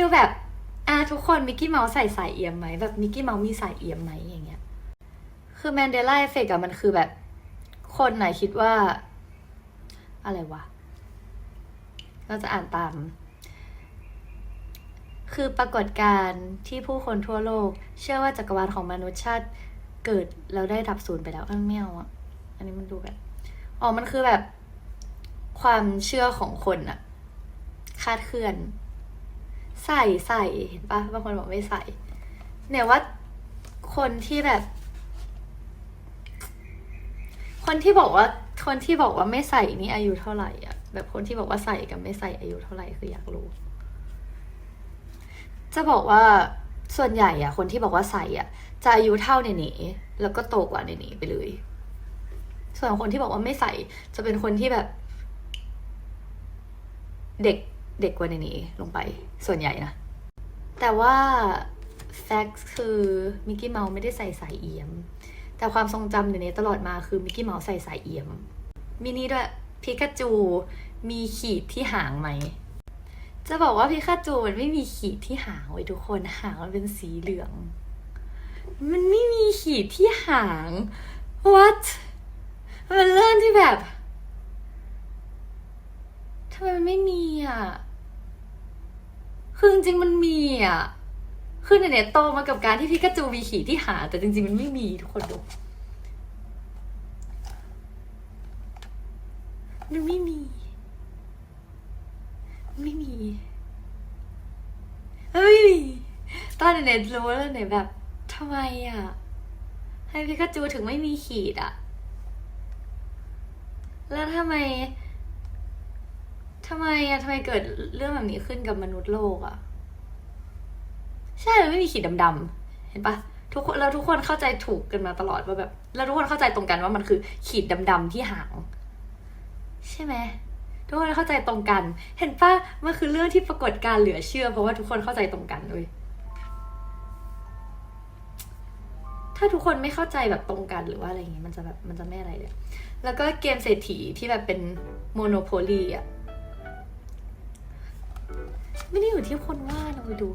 ฟีลแบบอะทุกคนมิกกี้เมาส์ใส่สายเอี่ยมไหมแบบมิกกี้เมาส์มีสายเอี่ยมไหมอย่างเงี้ย คือแมนเดล a เอฟเฟกอะมันคือแบบ คนไหนคิดว่า อะไรวะเราจะอ่านตาม คือปรากฏการณ์ที่ผู้คนทั่วโลก เชื่อว่าจักรวาลของมนุษยชาติเกิดแล้วได้ดับสูญไปแล้วอ้าวไม่เอาอะอันนี้มันดูแบบอ๋อมันคือแบบ ความเชื่อของคนอะคาดเคลื่อน ใส่ใส่เห็นปะบางคนบอกไม่ใส่ เนี่ยว่าคนที่แบบ คนที่บอกว่า คนที่บอกว่าไม่ใส่นี่อายุเท่าไหร่อะแบบคนที่บอกว่าใส่กับไม่ใส่อายุเท่าไหร่คืออยากรู้ จะบอกว่าส่วนใหญ่อะคนที่บอกว่าใส่อะจะอายุเท่าเนเน่แล้วก็โตกว่าเนเน่ไปเลย ส่วนคนที่บอกว่าไม่ใส่ จะเป็นคนที่แบบ เด็ก เด็กกว่าเนเน่ลงไปส่วนใหญ่นะ แต่ว่าแฟกต์คือมิกกี้เมาส์ไม่ได้ใส่สายเอี่ยม แต่ความทรงจำเนเน่ตลอดมาคือมิกกี้เมาส์ใส่สายเอี่ยม มินี่ด้วยพิกาจูมีขีดที่หางไหม จะบอกว่าพิกาจูมันไม่มีขีดที่หางไว้ทุกคนหางมันเป็นสีเหลือง มันไม่มีขีดที่หาง what มันเป็นเรื่องที่แบบทำไมมันไม่มีอะ คือจริงๆมันมีอะ คือเนี่ยโตมากับการที่พิกาจูมีขีดที่หา แต่จริง ๆ มันไม่มีทุกคนดู มันไม่มี ไม่มีมันไม่มีตอนเน็ตรู้แล้วเน็ตแบบทำไมอะ ให้พิกาจูถึงไม่มีขีดอะ แล้วทำไม ทำไมอะทำไมเกิดเรื่องแบบนี้ขึ้นกับมนุษย์โลกอะใช่มันไม่มีขีดดำๆเห็นปะทุกคนแล้วทุกคนเข้าใจถูกกันมาตลอดว่าแบบ แล้วทุกคนเข้าใจตรงกันว่ามันคือ ขีดดำๆที่หาง ใช่ไหมทุกคนเข้าใจตรงกัน เห็นปะมันคือเรื่องที่ปรากฏการเหลือเชื่อ เพราะว่าทุกคนเข้าใจตรงกันเลยถ้าทุกคนไม่เข้าใจแบบตรงกันหรือว่าอะไรอย่างงี้มันจะแบบมันจะไม่อะไรเลยแล้วก็เกมเศรษฐีที่แบบเป็นโมโนโพลีอะ ไม่ได้อยู่ที่คนวาดเราไปดู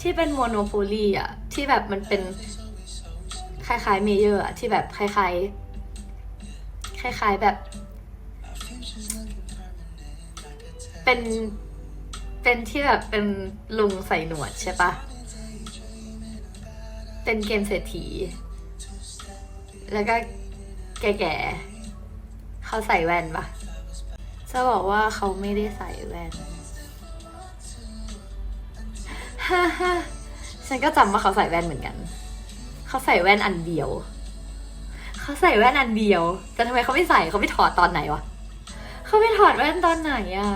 ที่เป็นโมโนโพลีอะ ที่แบบมันเป็น คล้ายๆเมเยอร์อะ ที่แบบคล้ายๆ คล้ายๆแบบ เป็น เป็นที่แบบเป็นลุงใส่หนวดใช่ปะ เป็นเกมเศรษฐี แล้วก็แก่ๆ เขาใส่แว่นปะจะบอกว่าเขาไม่ได้ใส่แว่น ฮ่าฮ่าฉันก็จำว่าเขาใส่แว่นเหมือนกัน เขาใส่แว่นอันเดียว เขาใส่แว่นอันเดียว แต่ทำไมเขาไม่ใส่เขาไม่ถอดตอนไหนวะ เขาไม่ถอดแว่นตอนไหนอะ